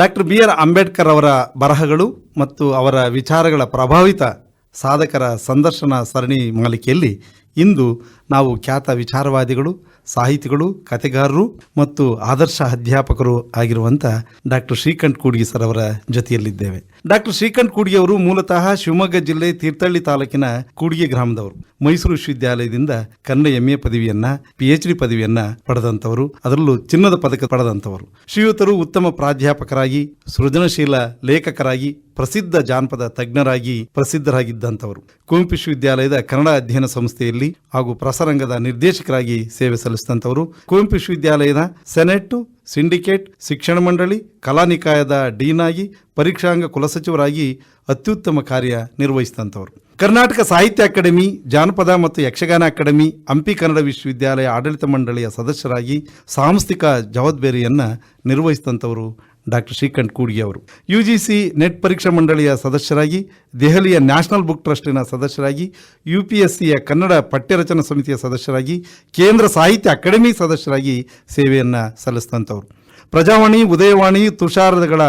Doctor B R Ambedkar ಅವರ ಬರಹಗಳು ಮತ್ತು ಅವರ ವಿಚಾರಗಳ ಪ್ರಭಾವಿತ ಸಾಧಕರ ಸಂದರ್ಶನ ಸರಣಿ ಮಾಲಿಕೆಯಲ್ಲಿ ಇಂದು ನಾವು ಖ್ಯಾತ ವಿಚಾರವಾದಿಗಳು, ಸಾಹಿತಿಗಳು, ಕಥೆಗಾರರು ಮತ್ತು ಆದರ್ಶ ಅಧ್ಯಾಪಕರು ಆಗಿರುವಂಥ ಡಾಕ್ಟರ್ ಶ್ರೀಕಂಠ್ ಕೂಡ್ಗಿ ಸರ್ ಅವರ ಜೊತೆಯಲ್ಲಿದ್ದೇವೆ. ಡಾಕ್ಟರ್ ಶ್ರೀಕಂಠ್ ಕೂಡ್ಗಿ ಅವರು ಮೂಲತಃ ಶಿವಮೊಗ್ಗ ಜಿಲ್ಲೆ ತೀರ್ಥಹಳ್ಳಿ ತಾಲೂಕಿನ ಕೂಡ್ಗಿ ಗ್ರಾಮದವರು. ಮೈಸೂರು ವಿಶ್ವವಿದ್ಯಾಲಯದಿಂದ ಕನ್ನಡ ಎಂಎ ಪದವಿಯನ್ನ ಪಿ ಎಚ್ ಡಿ ಪದವಿಯನ್ನ ಪಡೆದಂತವರು ಅದರಲ್ಲೂ ಚಿನ್ನದ ಪದಕ ಪಡೆದಂತವರು ಶ್ರೀಯುತರು ಉತ್ತಮ ಪ್ರಾಧ್ಯಾಪಕರಾಗಿ, ಸೃಜನಶೀಲ ಲೇಖಕರಾಗಿ, ಪ್ರಸಿದ್ಧ ಜಾನಪದ ತಜ್ಞರಾಗಿ ಪ್ರಸಿದ್ಧರಾಗಿದ್ದಂಥವರು. ಕುವೆಂಪು ವಿಶ್ವವಿದ್ಯಾಲಯದ ಕನ್ನಡ ಅಧ್ಯಯನ ಸಂಸ್ಥೆಯಲ್ಲಿ ಹಾಗೂ ಪ್ರಸರಂಗದ ನಿರ್ದೇಶಕರಾಗಿ ಸೇವೆ ಸಲ್ಲಿಸಿದಂಥವರು. ಕುವೆಂಪು ವಿಶ್ವವಿದ್ಯಾಲಯದ ಸೆನೆಟ್ ಸಿಂಡಿಕೇಟ್, ಶಿಕ್ಷಣ ಮಂಡಳಿ ಕಲಾನಿಕಾಯದ ಡೀನ್ ಆಗಿ, ಪರೀಕ್ಷಾಂಗ ಕುಲಸಚಿವರಾಗಿ ಅತ್ಯುತ್ತಮ ಕಾರ್ಯ ನಿರ್ವಹಿಸಿದಂಥವರು. ಕರ್ನಾಟಕ ಸಾಹಿತ್ಯ ಅಕಾಡೆಮಿ, ಜಾನಪದ ಮತ್ತು ಯಕ್ಷಗಾನ ಅಕಾಡೆಮಿ, ಹಂಪಿ ಕನ್ನಡ ವಿಶ್ವವಿದ್ಯಾಲಯ ಆಡಳಿತ ಮಂಡಳಿಯ ಸದಸ್ಯರಾಗಿ ಸಾಂಸ್ಥಿಕ ಜವಾಬ್ದಾರಿಯನ್ನು ನಿರ್ವಹಿಸಿದಂಥವರು ಡಾಕ್ಟರ್ ಶ್ರೀಕಂಠ್ ಕೂಡಿಗೆ ಅವರು. ಯು ಜಿ ಸಿ ನೆಟ್ ಪರೀಕ್ಷಾ ಮಂಡಳಿಯ ಸದಸ್ಯರಾಗಿ, ದೆಹಲಿಯ ನ್ಯಾಷನಲ್ ಬುಕ್ ಟ್ರಸ್ಟಿನ ಸದಸ್ಯರಾಗಿ ಯು ಪಿ ಎಸ್ ಸಿಯ ಕನ್ನಡ ಪಠ್ಯರಚನಾ ಸಮಿತಿಯ ಸದಸ್ಯರಾಗಿ, ಕೇಂದ್ರ ಸಾಹಿತ್ಯ ಅಕಾಡೆಮಿ ಸದಸ್ಯರಾಗಿ ಸೇವೆಯನ್ನು ಸಲ್ಲಿಸಿದಂಥವ್ರು. ಪ್ರಜಾವಾಣಿ, ಉದಯವಾಣಿ, ತುಷಾರದಗಳ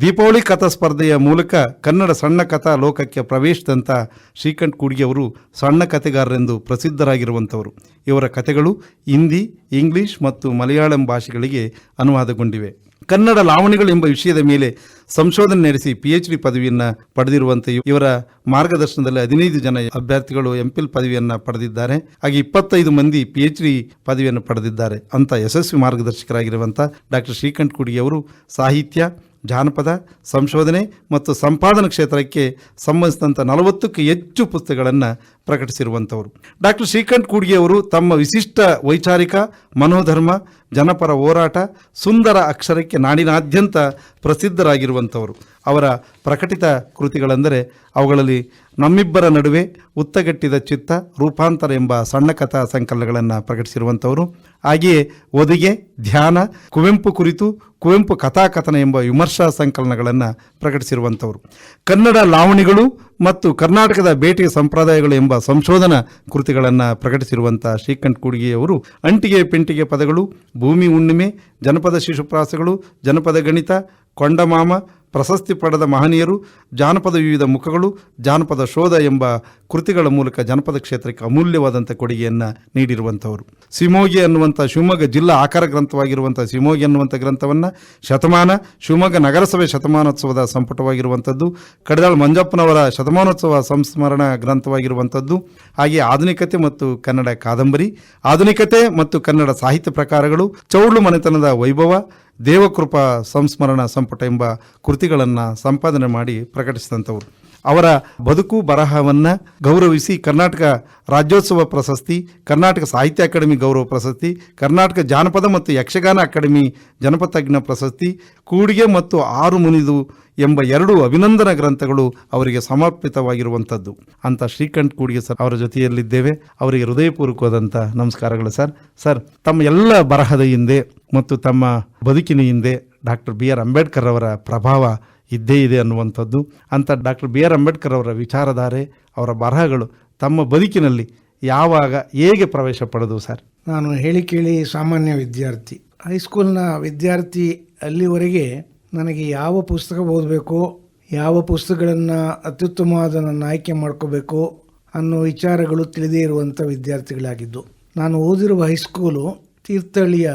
ದೀಪಾವಳಿ ಕಥಾ ಸ್ಪರ್ಧೆಯ ಮೂಲಕ ಕನ್ನಡ ಸಣ್ಣ ಕಥಾ ಲೋಕಕ್ಕೆ ಪ್ರವೇಶಿಸಿದಂಥ ಶ್ರೀಕಂಠ್ ಕೂಡಿಗೆಯವರು ಸಣ್ಣ ಕಥೆಗಾರರೆಂದು ಪ್ರಸಿದ್ಧರಾಗಿರುವಂಥವರು. ಇವರ ಕಥೆಗಳು ಹಿಂದಿ, ಇಂಗ್ಲಿಷ್ ಮತ್ತು ಮಲಯಾಳಂ ಭಾಷೆಗಳಿಗೆ ಅನುವಾದಗೊಂಡಿವೆ. ಕನ್ನಡ ಲಾವಣಿಗಳು ಎಂಬ ವಿಷಯದ ಮೇಲೆ ಸಂಶೋಧನೆ ನಡೆಸಿ ಪಿ ಎಚ್ ಡಿ ಪದವಿಯನ್ನು ಪಡೆದಿರುವಂಥ ಇವರ ಮಾರ್ಗದರ್ಶನದಲ್ಲಿ ಹದಿನೈದು ಜನ ಅಭ್ಯರ್ಥಿಗಳು ಎಂಪಿಲ್ ಪದವಿಯನ್ನು ಪಡೆದಿದ್ದಾರೆ. ಹಾಗೆ ಇಪ್ಪತ್ತೈದು ಮಂದಿ ಪಿ ಎಚ್ ಡಿ ಪದವಿಯನ್ನು ಪಡೆದಿದ್ದಾರೆ ಅಂತ ಯಶಸ್ವಿ ಮಾರ್ಗದರ್ಶಕರಾಗಿರುವಂಥ ಡಾಕ್ಟರ್ ಶ್ರೀಕಂಠ ಕುಡಿ ಅವರು ಸಾಹಿತ್ಯ, ಜಾನಪದ, ಸಂಶೋಧನೆ ಮತ್ತು ಸಂಪಾದನಾ ಕ್ಷೇತ್ರಕ್ಕೆ ಸಂಬಂಧಿಸಿದಂಥ ನಲವತ್ತಕ್ಕೂ ಹೆಚ್ಚು ಪುಸ್ತಕಗಳನ್ನು ಪ್ರಕಟಿಸಿರುವಂಥವರು. ಡಾಕ್ಟರ್ ಶ್ರೀಕಂಠ್ ಕೂಡ್ಗೆ ತಮ್ಮ ವಿಶಿಷ್ಟ ವೈಚಾರಿಕ, ಮನೋಧರ್ಮ, ಜನಪರ ಹೋರಾಟ, ಸುಂದರ ಅಕ್ಷರಕ್ಕೆ ನಾಡಿನಾದ್ಯಂತ ಪ್ರಸಿದ್ಧರಾಗಿರುವಂಥವರು. ಅವರ ಪ್ರಕಟಿತ ಕೃತಿಗಳೆಂದರೆ ಅವುಗಳಲ್ಲಿ ನಮ್ಮಿಬ್ಬರ ನಡುವೆ ಉತ್ತಗಟ್ಟಿದ ಚಿತ್ತ, ರೂಪಾಂತರ ಎಂಬ ಸಣ್ಣ ಕಥಾ ಸಂಕಲನಗಳನ್ನು ಪ್ರಕಟಿಸಿರುವಂಥವರು. ಹಾಗೆಯೇ ಒದಿಗೆ, ಧ್ಯಾನ, ಕುವೆಂಪು ಕುರಿತು ಕುವೆಂಪು ಕಥಾಕಥನ ಎಂಬ ವಿಮರ್ಶಾ ಸಂಕಲನಗಳನ್ನು ಪ್ರಕಟಿಸಿರುವಂಥವರು. ಕನ್ನಡ ಲಾವಣಿಗಳು ಮತ್ತು ಕರ್ನಾಟಕದ ಭೇಟಿಯ ಸಂಪ್ರದಾಯಗಳು ಎಂಬ ಸಂಶೋಧನಾ ಕೃತಿಗಳನ್ನು ಪ್ರಕಟಿಸಿರುವಂಥ ಶ್ರೀಕಂಠ ಕೂಡಿಗೆಯವರು ಅಂಟಿಗೆ ಪೆಂಟಿಗೆ ಪದಗಳು, ಭೂಮಿ ಹುಣ್ಣಿಮೆ, ಜನಪದ ಶಿಶುಪ್ರಾಸಗಳು, ಜನಪದ ಗಣಿತ, ಕೊಂಡಮಾಮ ಪ್ರಶಸ್ತಿ ಪಡೆದ ಮಹನೀಯರು, ಜಾನಪದ ವಿವಿಧ ಮುಖಗಳು, ಜಾನಪದ ಶೋಧ ಎಂಬ ಕೃತಿಗಳ ಮೂಲಕ ಜನಪದ ಕ್ಷೇತ್ರಕ್ಕೆ ಅಮೂಲ್ಯವಾದಂಥ ಕೊಡುಗೆಯನ್ನು ನೀಡಿರುವಂಥವರು. ಸಿಮೋಗಿ ಅನ್ನುವಂಥ ಶಿವಮೊಗ್ಗ ಜಿಲ್ಲಾ ಆಕಾರ ಗ್ರಂಥವಾಗಿರುವಂಥ ಸಿಮೋಗಿ ಅನ್ನುವಂಥ ಗ್ರಂಥವನ್ನು ಶತಮಾನ, ಶಿವಮೊಗ್ಗ ನಗರಸಭೆ ಶತಮಾನೋತ್ಸವದ ಸಂಪುಟವಾಗಿರುವಂಥದ್ದು, ಕಡದಾಳ್ ಮಂಜಪ್ಪನವರ ಶತಮಾನೋತ್ಸವ ಸಂಸ್ಮರಣ ಗ್ರಂಥವಾಗಿರುವಂಥದ್ದು, ಹಾಗೆ ಆಧುನಿಕತೆ ಮತ್ತು ಕನ್ನಡ ಕಾದಂಬರಿ, ಆಧುನಿಕತೆ ಮತ್ತು ಕನ್ನಡ ಸಾಹಿತ್ಯ ಪ್ರಕಾರಗಳು, ಚೌಳು ಮನೆತನದ ವೈಭವ ದೇವಕೃಪಾ ಸಂಸ್ಮರಣ ಸಂಪುಟ ಎಂಬ ಕೃತಿಗಳನ್ನು ಸಂಪಾದನೆ ಮಾಡಿ ಪ್ರಕಟಿಸಿದಂಥವರು. ಅವರ ಬದುಕು ಬರಹವನ್ನು ಗೌರವಿಸಿ ಕರ್ನಾಟಕ ರಾಜ್ಯೋತ್ಸವ ಪ್ರಶಸ್ತಿ, ಕರ್ನಾಟಕ ಸಾಹಿತ್ಯ ಅಕಾಡೆಮಿ ಗೌರವ ಪ್ರಶಸ್ತಿ, ಕರ್ನಾಟಕ ಜಾನಪದ ಮತ್ತು ಯಕ್ಷಗಾನ ಅಕಾಡೆಮಿ ಜನಪತಜ್ಞ ಪ್ರಶಸ್ತಿ, ಕೂಡಿಗೆ ಮತ್ತು ಆರು ಮುನಿದು ಎಂಬ ಎರಡು ಅಭಿನಂದನಾ ಗ್ರಂಥಗಳು ಅವರಿಗೆ ಸಮರ್ಪಿತವಾಗಿರುವಂಥದ್ದು. ಅಂತ ಶ್ರೀಕಂಠ್ ಕೂಡಿಗೆ ಸರ್ ಅವರ ಜೊತೆಯಲ್ಲಿದ್ದೇವೆ. ಅವರಿಗೆ ಹೃದಯಪೂರ್ವಕವಾದಂಥ ನಮಸ್ಕಾರಗಳು ಸರ್. ಸರ್, ತಮ್ಮ ಎಲ್ಲ ಬರಹದ ಹಿಂದೆ ಮತ್ತು ತಮ್ಮ ಬದುಕಿನ ಹಿಂದೆ ಡಾಕ್ಟರ್ ಬಿ ಆರ್ ಅಂಬೇಡ್ಕರ್ ಅವರ ಪ್ರಭಾವ ಇದ್ದೇ ಇದೆ ಅನ್ನುವಂಥದ್ದು. ಅಂತ ಡಾಕ್ಟರ್ ಬಿ ಆರ್ ಅಂಬೇಡ್ಕರ್ ಅವರ ವಿಚಾರಧಾರೆ, ಅವರ ಬರಹಗಳು ತಮ್ಮ ಬದುಕಿನಲ್ಲಿ ಯಾವಾಗ ಹೇಗೆ ಪ್ರವೇಶ ಪಡೆದವು ಸರ್? ನಾನು ಹೇಳಿ ಕೇಳಿ ಸಾಮಾನ್ಯ ವಿದ್ಯಾರ್ಥಿ. ಹೈಸ್ಕೂಲ್ನ ವಿದ್ಯಾರ್ಥಿ ಅಲ್ಲಿವರೆಗೆ ನನಗೆ ಯಾವ ಪುಸ್ತಕ ಓದಬೇಕು, ಯಾವ ಪುಸ್ತಕಗಳನ್ನು ಅತ್ಯುತ್ತಮವಾದ ನನ್ನ ಆಯ್ಕೆ ಮಾಡ್ಕೋಬೇಕು ಅನ್ನೋ ವಿಚಾರಗಳು ತಿಳಿದೇ ಇರುವಂಥ ವಿದ್ಯಾರ್ಥಿಗಳಾಗಿದ್ದು. ನಾನು ಓದಿರುವ ಹೈಸ್ಕೂಲು ತೀರ್ಥಹಳ್ಳಿಯ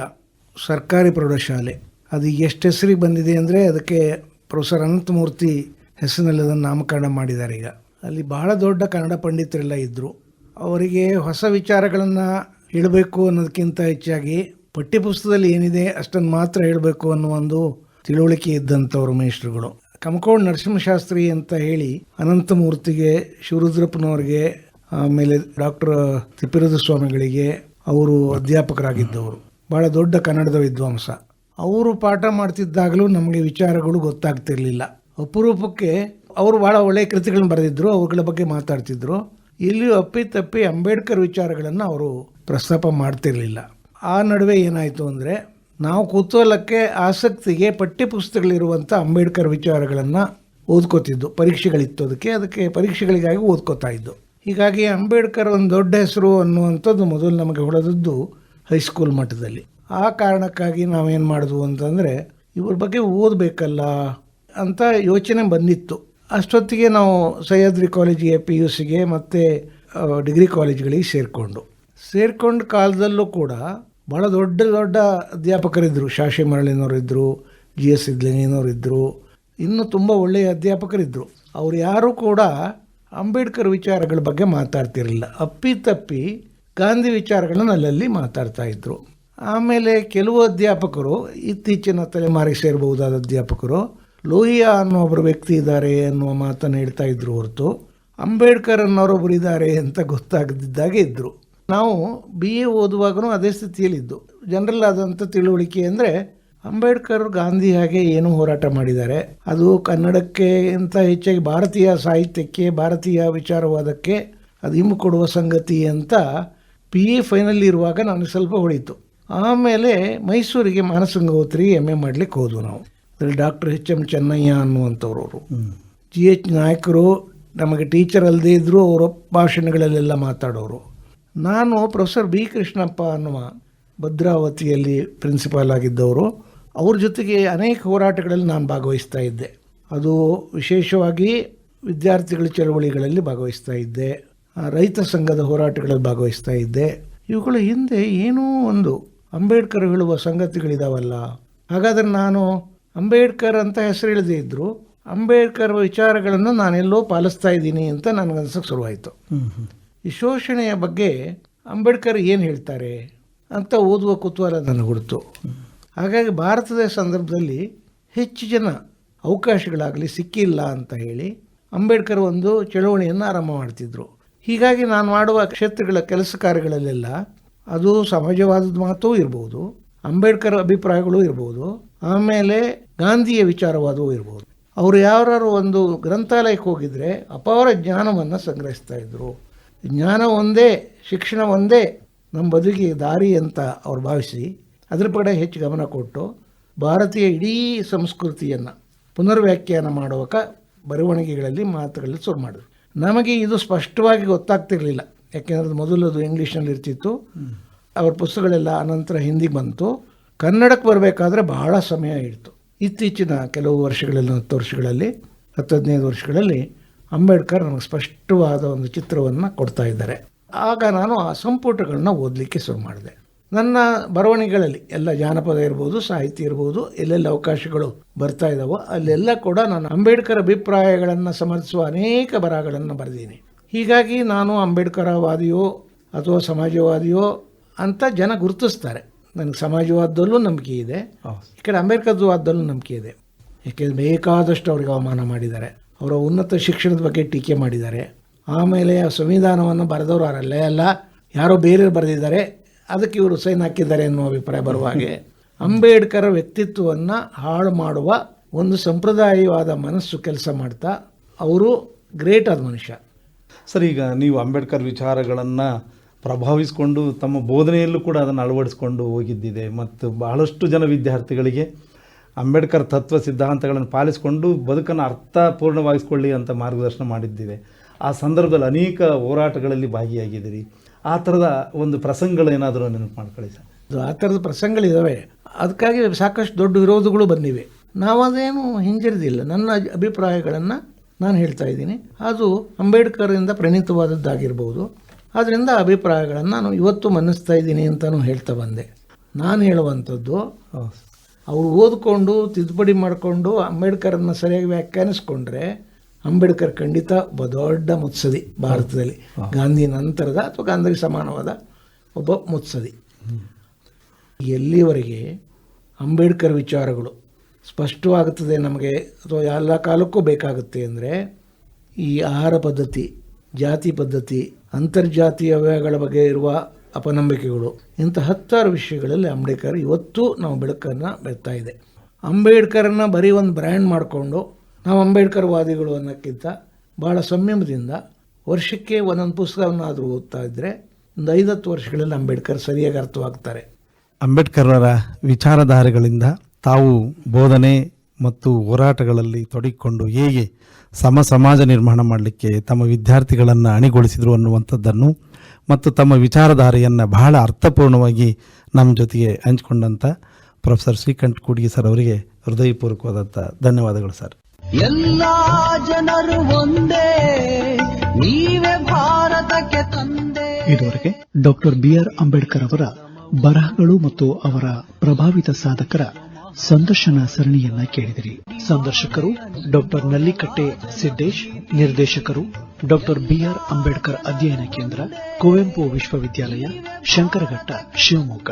ಸರ್ಕಾರಿ ಪ್ರೌಢಶಾಲೆ. ಅದು ಎಷ್ಟು ಹೆಸರಿಗೆ ಬಂದಿದೆ ಅಂದರೆ ಅದಕ್ಕೆ ಪ್ರೊಫೆಸರ್ ಅನಂತಮೂರ್ತಿ ಹೆಸರಿನಲ್ಲಿ ಅದನ್ನು ನಾಮಕರಣ ಮಾಡಿದ್ದಾರೆ ಈಗ. ಅಲ್ಲಿ ಬಹಳ ದೊಡ್ಡ ಕನ್ನಡ ಪಂಡಿತರೆಲ್ಲ ಇದ್ದರು ಅವರಿಗೆ ಹೊಸ ವಿಚಾರಗಳನ್ನು ಹೇಳಬೇಕು ಅನ್ನೋದಕ್ಕಿಂತ ಹೆಚ್ಚಾಗಿ ಪಠ್ಯಪುಸ್ತಕದಲ್ಲಿ ಏನಿದೆ ಅಷ್ಟನ್ನು ಮಾತ್ರ ಹೇಳಬೇಕು ಅನ್ನೋ ಒಂದು ತಿಳುವಳಿಕೆ ಇದ್ದಂಥವ್ರು ಮೇಷ್ಟ್ರುಗಳು. ಕಮಕೋಡ್ ನರಸಿಂಹಶಾಸ್ತ್ರಿ ಅಂತ ಹೇಳಿ ಅನಂತಮೂರ್ತಿಗೆ, ಶಿವರುದ್ರಪ್ಪನವ್ರಿಗೆ, ಆಮೇಲೆ ಡಾಕ್ಟರ್ ತಿಪ್ಪಿರದ ಸ್ವಾಮಿಗಳಿಗೆ ಅವರು ಅಧ್ಯಾಪಕರಾಗಿದ್ದವರು. ಬಹಳ ದೊಡ್ಡ ಕನ್ನಡದ ವಿದ್ವಾಂಸ. ಅವರು ಪಾಠ ಮಾಡ್ತಿದ್ದಾಗಲೂ ನಮಗೆ ವಿಚಾರಗಳು ಗೊತ್ತಾಗ್ತಿರ್ಲಿಲ್ಲ. ಅಪರೂಪಕ್ಕೆ ಅವರು ಭಾಳ ಒಳ್ಳೆಯ ಕೃತಿಗಳನ್ನು ಬರೆದಿದ್ದರು ಅವುಗಳ ಬಗ್ಗೆ ಮಾತಾಡ್ತಿದ್ರು. ಇಲ್ಲಿಯೂ ಅಪ್ಪಿತಪ್ಪಿ ಅಂಬೇಡ್ಕರ್ ವಿಚಾರಗಳನ್ನು ಅವರು ಪ್ರಸ್ತಾಪ ಮಾಡ್ತಿರಲಿಲ್ಲ. ಆ ನಡುವೆ ಏನಾಯಿತು ಅಂದರೆ, ನಾವು ಕುತೂಹಲಕ್ಕೆ, ಆಸಕ್ತಿಗೆ ಪಠ್ಯಪುಸ್ತಕಗಳಿರುವಂಥ ಅಂಬೇಡ್ಕರ್ ವಿಚಾರಗಳನ್ನು ಓದ್ಕೋತಿದ್ದು. ಪರೀಕ್ಷೆಗಳಿತ್ತು ಅದಕ್ಕೆ ಅದಕ್ಕೆ ಪರೀಕ್ಷೆಗಳಿಗಾಗಿ ಓದ್ಕೋತಾ ಇದ್ದು. ಹೀಗಾಗಿ ಅಂಬೇಡ್ಕರ್ ಒಂದು ದೊಡ್ಡ ಹೆಸರು ಅನ್ನುವಂಥದ್ದು ಮೊದಲು ನಮಗೆ ಹೊಳೆದದ್ದು ಹೈಸ್ಕೂಲ್ ಮಟ್ಟದಲ್ಲಿ. ಆ ಕಾರಣಕ್ಕಾಗಿ ನಾವೇನು ಮಾಡಿದ್ವು ಅಂತಂದರೆ, ಇವ್ರ ಬಗ್ಗೆ ಓದಬೇಕಲ್ಲ ಅಂತ ಯೋಚನೆ ಬಂದಿತ್ತು. ಅಷ್ಟೊತ್ತಿಗೆ ನಾವು ಸಹ್ಯಾದ್ರಿ ಕಾಲೇಜಿಗೆ ಪಿ ಯು ಸಿಗೆ ಮತ್ತು ಡಿಗ್ರಿ ಕಾಲೇಜ್ಗಳಿಗೆ ಸೇರಿಕೊಂಡು. ಸೇರ್ಕೊಂಡ ಕಾಲದಲ್ಲೂ ಕೂಡ ಭಾಳ ದೊಡ್ಡ ದೊಡ್ಡ ಅಧ್ಯಾಪಕರಿದ್ದರು ಶಾಶಿ ಮರಳಿನವರು ಇದ್ದರು ಜಿ ಎಸ್ ಇದ್ದರು ಇನ್ನೂ ತುಂಬ ಒಳ್ಳೆಯ ಅಧ್ಯಾಪಕರಿದ್ದರು ಅವರು ಯಾರೂ ಕೂಡ ಅಂಬೇಡ್ಕರ್ ವಿಚಾರಗಳ ಬಗ್ಗೆ ಮಾತಾಡ್ತಿರಲಿಲ್ಲ. ಅಪ್ಪಿತಪ್ಪಿ ಗಾಂಧಿ ವಿಚಾರಗಳನ್ನು ಅಲ್ಲಲ್ಲಿ ಮಾತಾಡ್ತಾ ಇದ್ದರು ಆಮೇಲೆ ಕೆಲವು ಅಧ್ಯಾಪಕರು, ಇತ್ತೀಚಿನ ತಲೆಮಾರಿಗೆ ಸೇರಬಹುದಾದ ಅಧ್ಯಾಪಕರು, ಲೋಹಿಯಾ ಅನ್ನೋ ಒಬ್ಬರು ವ್ಯಕ್ತಿ ಇದ್ದಾರೆ ಅನ್ನುವ ಮಾತನ್ನು ಹೇಳ್ತಾ ಇದ್ರು ಹೊರತು, ಅಂಬೇಡ್ಕರ್ ಅನ್ನೋರೊಬ್ಬರು ಇದ್ದಾರೆ ಅಂತ ಗೊತ್ತಾಗದಿದ್ದಾಗೆ ಇದ್ದರು ನಾವು ಬಿ ಎ ಓದುವಾಗಲೂ ಅದೇ ಸ್ಥಿತಿಯಲ್ಲಿದ್ದು. ಜನರಲ್ ಆದಂಥ ತಿಳುವಳಿಕೆ ಅಂದರೆ, ಅಂಬೇಡ್ಕರ್ ಗಾಂಧಿ ಹಾಗೆ ಏನು ಹೋರಾಟ ಮಾಡಿದ್ದಾರೆ. ಅದು ಕನ್ನಡಕ್ಕೆ ಅಂತ ಹೆಚ್ಚಾಗಿ ಭಾರತೀಯ ಸಾಹಿತ್ಯಕ್ಕೆ, ಭಾರತೀಯ ವಿಚಾರವಾದಕ್ಕೆ ಅದು ಹಿಮ್ಮು ಕೊಡುವ ಸಂಗತಿ ಅಂತ ಪಿ ಎ ಫೈನಲ್ ಇರುವಾಗ ನನಗೆ ಸ್ವಲ್ಪ ಹೊಳೀತು. ಆಮೇಲೆ ಮೈಸೂರಿಗೆ ಮಾನಸಂಗೋತ್ರಿ ಎಂ ಎ ಮಾಡಲಿಕ್ಕೆ ಹೋದ್ವು ನಾವು. ಅದರಲ್ಲಿ ಡಾಕ್ಟರ್ ಎಚ್ ಎಂ ಚೆನ್ನಯ್ಯ ಅನ್ನುವಂಥವ್ರವರು. ಜಿ ಎಚ್ ನಾಯಕರು ನಮಗೆ ಟೀಚರ್ ಅಲ್ಲದೆ ಇದ್ದರೂ ಅವರ ಭಾಷಣಗಳಲ್ಲೆಲ್ಲ ಮಾತಾಡೋರು. ನಾನು ಪ್ರೊಫೆಸರ್ ಬಿ ಕೃಷ್ಣಪ್ಪ ಅನ್ನುವ ಭದ್ರಾವತಿಯಲ್ಲಿ ಪ್ರಿನ್ಸಿಪಾಲ್ ಆಗಿದ್ದವರು. ಅವ್ರ ಜೊತೆಗೆ ಅನೇಕ ಹೋರಾಟಗಳಲ್ಲಿ ನಾನು ಭಾಗವಹಿಸ್ತಾ ಇದ್ದೆ. ಅದು ವಿಶೇಷವಾಗಿ ವಿದ್ಯಾರ್ಥಿಗಳ ಚಳವಳಿಗಳಲ್ಲಿ ಭಾಗವಹಿಸ್ತಾ ಇದ್ದೆ. ರೈತ ಸಂಘದ ಹೋರಾಟಗಳಲ್ಲಿ ಭಾಗವಹಿಸ್ತಾ ಇದ್ದೆ. ಇವುಗಳ ಹಿಂದೆ ಏನೋ ಒಂದು ಅಂಬೇಡ್ಕರ್ ಹೇಳುವ ಸಂಗತಿಗಳಿದಾವಲ್ಲ. ಹಾಗಾದ್ರೆ ನಾನು ಅಂಬೇಡ್ಕರ್ ಅಂತ ಹೆಸರು ಇಳದೇ ಇದ್ದರು ಅಂಬೇಡ್ಕರ್ ವಿಚಾರಗಳನ್ನು ನಾನೆಲ್ಲೋ ಪಾಲಿಸ್ತಾ ಇದ್ದೀನಿ ಅಂತ ನನಗನ್ಸೋಕ್ಕೆ ಶುರುವಾಯಿತು. ಈ ಶೋಷಣೆಯ ಬಗ್ಗೆ ಅಂಬೇಡ್ಕರ್ ಏನು ಹೇಳ್ತಾರೆ ಅಂತ ಓದುವ ಕುತೂಹಲ ನನಗೆ ಹುಡ್ತು. ಹಾಗಾಗಿ ಭಾರತದ ಸಂದರ್ಭದಲ್ಲಿ ಹೆಚ್ಚು ಜನ ಅವಕಾಶಗಳಾಗಲಿ ಸಿಕ್ಕಿಲ್ಲ ಅಂತ ಹೇಳಿ ಅಂಬೇಡ್ಕರ್ ಒಂದು ಚಳವಳಿಯನ್ನು ಆರಂಭ ಮಾಡ್ತಿದ್ರು. ಹೀಗಾಗಿ ನಾನು ಮಾಡುವ ಕ್ಷೇತ್ರಗಳ ಕೆಲಸ ಕಾರ್ಯಗಳಲ್ಲೆಲ್ಲ ಅದು ಸಮಾಜವಾದದ ಮಾತೂ ಇರ್ಬೋದು, ಅಂಬೇಡ್ಕರ್ ಅಭಿಪ್ರಾಯಗಳು ಇರ್ಬೋದು, ಆಮೇಲೆ ಗಾಂಧಿಯ ವಿಚಾರವಾದವೂ ಇರ್ಬೋದು. ಅವರು ಯಾರು ಒಂದು ಗ್ರಂಥಾಲಯಕ್ಕೆ ಹೋಗಿದ್ರೆ ಅಪಾರ ಜ್ಞಾನವನ್ನು ಸಂಗ್ರಹಿಸ್ತಾ ಇದ್ರು. ಜ್ಞಾನ ಒಂದೇ, ಶಿಕ್ಷಣ ಒಂದೇ ನಮ್ಮ ಬದುಕಿಗೆ ದಾರಿ ಅಂತ ಅವ್ರು ಭಾವಿಸಿ ಅದ್ರ ಕಡೆ ಹೆಚ್ಚು ಗಮನ ಕೊಟ್ಟು ಭಾರತೀಯ ಇಡೀ ಸಂಸ್ಕೃತಿಯನ್ನು ಪುನರ್ವ್ಯಾಖ್ಯಾನ ಮಾಡುವಾಗ ಬರವಣಿಗೆಗಳಲ್ಲಿ ಮಾತುಗಳಲ್ಲಿ ಶುರು ಮಾಡಿದ್ರು. ನಮಗೆ ಇದು ಸ್ಪಷ್ಟವಾಗಿ ಗೊತ್ತಾಗ್ತಿರಲಿಲ್ಲ. ಯಾಕೆಂದ್ರೆ ಅದು ಮೊದಲು ಅದು ಇಂಗ್ಲೀಷ್ನಲ್ಲಿ ಇರ್ತಿತ್ತು. ಅವ್ರ ಪುಸ್ತಕಗಳೆಲ್ಲ ಅನಂತರ ಹಿಂದಿಗೆ ಬಂತು. ಕನ್ನಡಕ್ಕೆ ಬರಬೇಕಾದ್ರೆ ಬಹಳ ಸಮಯ ಇತ್ತು ಇತ್ತೀಚಿನ ಕೆಲವು ವರ್ಷಗಳಲ್ಲಿ, ಹತ್ತು ವರ್ಷಗಳಲ್ಲಿ ಹತ್ತು ಹದಿನೈದು ವರ್ಷಗಳಲ್ಲಿ ಅಂಬೇಡ್ಕರ್ ನಮಗೆ ಸ್ಪಷ್ಟವಾದ ಒಂದು ಚಿತ್ರವನ್ನು ಕೊಡ್ತಾ ಇದ್ದಾರೆ. ಆಗ ನಾನು ಆ ಸಂಪುಟಗಳನ್ನ ಓದಲಿಕ್ಕೆ ಶುರು ಮಾಡಿದೆ. ನನ್ನ ಬರವಣಿಗೆಗಳಲ್ಲಿ ಎಲ್ಲ ಜಾನಪದ ಇರ್ಬೋದು ಸಾಹಿತ್ಯ ಇರ್ಬೋದು ಎಲ್ಲೆಲ್ಲ ಅವಕಾಶಗಳು ಬರ್ತಾ ಇದ್ದಾವೋ ಅಲ್ಲೆಲ್ಲ ಕೂಡ ನಾನು ಅಂಬೇಡ್ಕರ್ ಅಭಿಪ್ರಾಯಗಳನ್ನು ಸಮರ್ಥಿಸುವ ಅನೇಕ ಬರಹಗಳನ್ನು ಬರೆದೀನಿ ಹೀಗಾಗಿ ನಾನು ಅಂಬೇಡ್ಕರವಾದಿಯೋ ಅಥವಾ ಸಮಾಜವಾದಿಯೋ ಅಂತ ಜನ ಗುರುತಿಸ್ತಾರೆ. ನನಗೆ ಸಮಾಜವಾದದಲ್ಲೂ ನಂಬಿಕೆ ಇದೆ. ಈ ಕಡೆ ಅಂಬೇಡ್ಕರ್ವಾದದಲ್ಲೂ ನಂಬಿಕೆ ಇದೆ. ಯಾಕೆಂದರೆ ಬೇಕಾದಷ್ಟು ಅವ್ರಿಗೆ ಅವಮಾನ ಮಾಡಿದ್ದಾರೆ. ಅವರ ಉನ್ನತ ಶಿಕ್ಷಣದ ಬಗ್ಗೆ ಟೀಕೆ ಮಾಡಿದ್ದಾರೆ. ಆಮೇಲೆ ಆ ಸಂವಿಧಾನವನ್ನು ಬರೆದವರು ಅರಲ್ಲೇ ಅಲ್ಲ ಯಾರೋ ಬೇರೆ ಬರೆದಿದ್ದಾರೆ. ಅದಕ್ಕೆ ಇವರು ಸೈನ್ ಹಾಕಿದ್ದಾರೆ ಎನ್ನುವ ಅಭಿಪ್ರಾಯ ಬರುವ ಹಾಗೆ. ಅಂಬೇಡ್ಕರ್ ವ್ಯಕ್ತಿತ್ವವನ್ನು ಹಾಳು ಮಾಡುವ ಒಂದು ಸಂಪ್ರದಾಯವಾದ ಮನಸ್ಸು ಕೆಲಸ ಮಾಡ್ತಾ, ಅವರು ಗ್ರೇಟ್ ಆದ ಮನುಷ್ಯ. ಸರ್, ಈಗ ನೀವು ಅಂಬೇಡ್ಕರ್ ವಿಚಾರಗಳನ್ನು ಪ್ರಭಾವಿಸಿಕೊಂಡು ತಮ್ಮ ಬೋಧನೆಯಲ್ಲೂ ಕೂಡ ಅದನ್ನು ಅಳವಡಿಸ್ಕೊಂಡು ಹೋಗಿದ್ದಿದೆ. ಮತ್ತು ಬಹಳಷ್ಟು ಜನ ವಿದ್ಯಾರ್ಥಿಗಳಿಗೆ ಅಂಬೇಡ್ಕರ್ ತತ್ವ ಸಿದ್ಧಾಂತಗಳನ್ನು ಪಾಲಿಸಿಕೊಂಡು ಬದುಕನ್ನು ಅರ್ಥಪೂರ್ಣವಾಗಿಸ್ಕೊಳ್ಳಿ ಅಂತ ಮಾರ್ಗದರ್ಶನ ಮಾಡಿದ್ದಿದೆ. ಆ ಸಂದರ್ಭದಲ್ಲಿ ಅನೇಕ ಹೋರಾಟಗಳಲ್ಲಿ ಭಾಗಿಯಾಗಿದ್ದೀರಿ. ಆ ಥರದ ಒಂದು ಪ್ರಸಂಗಗಳೇನಾದರೂ ನೆನಪು ಮಾಡ್ಕೊಳ್ಳಿ ಸರ್. ಆ ಥರದ ಪ್ರಸಂಗಗಳಿದ್ದಾವೆ ಅದಕ್ಕಾಗಿ ಸಾಕಷ್ಟು ದೊಡ್ಡ ವಿರೋಧಗಳು ಬಂದಿವೆ. ನಾವದೇನು ಹಿಂಜರಿದಿಲ್ಲ. ನನ್ನ ಅಭಿಪ್ರಾಯಗಳನ್ನು ನಾನು ಹೇಳ್ತಾ ಇದ್ದೀನಿ. ಅದು ಅಂಬೇಡ್ಕರಿಂದ ಪ್ರಣೀತವಾದದ್ದಾಗಿರ್ಬೋದು. ಆದ್ದರಿಂದ ಅಭಿಪ್ರಾಯಗಳನ್ನು ನಾನು ಇವತ್ತು ಮನ್ನಿಸ್ತಾ ಇದ್ದೀನಿ ಅಂತಲೂ ಹೇಳ್ತಾ ಬಂದೆ. ನಾನು ಹೇಳುವಂಥದ್ದು ಅವರು ಓದ್ಕೊಂಡು ತಿದ್ದುಪಡಿ ಮಾಡಿಕೊಂಡು ಅಂಬೇಡ್ಕರನ್ನು ಸರಿಯಾಗಿ ವ್ಯಾಖ್ಯಾನಿಸ್ಕೊಂಡ್ರೆ ಅಂಬೇಡ್ಕರ್ ಖಂಡಿತ ಒಬ್ಬ ದೊಡ್ಡ ಮುತ್ಸದಿ ಭಾರತದಲ್ಲಿ. ಗಾಂಧಿ ನಂತರದ ಅಥವಾ ಗಾಂಧಿಗೆ ಸಮಾನವಾದ ಒಬ್ಬ ಮುತ್ಸದಿ ಎಲ್ಲಿವರೆಗೆ ಅಂಬೇಡ್ಕರ್ ವಿಚಾರಗಳು ಸ್ಪಷ್ಟವಾಗುತ್ತದೆ ನಮಗೆ ಅಥವಾ ಎಲ್ಲ ಕಾಲಕ್ಕೂ ಬೇಕಾಗುತ್ತೆ ಅಂದರೆ ಈ ಆಹಾರ ಪದ್ಧತಿ ಜಾತಿ ಪದ್ಧತಿ ಅಂತರ್ಜಾತೀಯ ವ್ಯಯಗಳ ಬಗ್ಗೆ ಇರುವ ಅಪನಂಬಿಕೆಗಳು ಇಂಥ ಹತ್ತಾರು ವಿಷಯಗಳಲ್ಲಿ ಅಂಬೇಡ್ಕರ್ ಇವತ್ತು ನಾವು ಬೆಳಕನ್ನು ಬೆಳ್ತಾ ಇದೆ. ಅಂಬೇಡ್ಕರನ್ನ ಬರೀ ಒಂದು ಬ್ರ್ಯಾಂಡ್ ಮಾಡಿಕೊಂಡು ನಾವು ಅಂಬೇಡ್ಕರ್ ವಾದಿಗಳು ಅನ್ನೋಕ್ಕಿಂತ ಭಾಳ ಸಂಯಮದಿಂದ ವರ್ಷಕ್ಕೆ ಒಂದೊಂದು ಪುಸ್ತಕವನ್ನಾದರೂ ಓದ್ತಾ ಇದ್ದರೆ ಒಂದು ಐದತ್ತು ವರ್ಷಗಳಲ್ಲಿ ಅಂಬೇಡ್ಕರ್ ಸರಿಯಾಗಿ ಅರ್ಥವಾಗ್ತಾರೆ. ಅಂಬೇಡ್ಕರ್ರ ವಿಚಾರಧಾರೆಗಳಿಂದ ತಾವು ಬೋಧನೆ ಮತ್ತು ಹೋರಾಟಗಳಲ್ಲಿ ತೊಡಗಿಕೊಂಡು ಹೇಗೆ ಸಮ ಸಮಾಜ ನಿರ್ಮಾಣ ಮಾಡಲಿಕ್ಕೆ ತಮ್ಮ ವಿದ್ಯಾರ್ಥಿಗಳನ್ನು ಅಣಿಗೊಳಿಸಿದರು ಅನ್ನುವಂಥದ್ದನ್ನು ಮತ್ತು ತಮ್ಮ ವಿಚಾರಧಾರೆಯನ್ನು ಬಹಳ ಅರ್ಥಪೂರ್ಣವಾಗಿ ನಮ್ಮ ಜೊತೆಗೆ ಹಂಚಿಕೊಂಡಂಥ ಪ್ರೊಫೆಸರ್ ಶ್ರೀಕಂಠ ಕೂಡಿಗೆ ಸರ್ ಅವರಿಗೆ ಹೃದಯಪೂರ್ವಕವಾದಂಥ ಧನ್ಯವಾದಗಳು ಸರ್. ಎಲ್ಲಾ ಜನರು ಒಂದೇ, ನೀವೇ ಭಾರತಕ್ಕೆ ತಂದೆ. ಇದುವರೆಗೆ ಡಾಕ್ಟರ್ ಬಿಆರ್ ಅಂಬೇಡ್ಕರ್ ಅವರ ಬರಹಗಳು ಮತ್ತು ಅವರ ಪ್ರಭಾವಿತ ಸಾಧಕರ ಸಂದರ್ಶನ ಸರಣಿಯನ್ನ ಕೇಳಿದಿರಿ. ಸಂದರ್ಶಕರು ಡಾಕ್ಟರ್ ನಲ್ಲಿಕಟ್ಟೆ ಸಿದ್ದೇಶ್, ನಿರ್ದೇಶಕರು ಡಾಕ್ಟರ್ ಬಿಆರ್ ಅಂಬೇಡ್ಕರ್ ಅಧ್ಯಯನ ಕೇಂದ್ರ, ಕುವೆಂಪು ವಿಶ್ವವಿದ್ಯಾಲಯ, ಶಂಕರಘಟ್ಟ ಶಿವಮೊಗ್ಗ.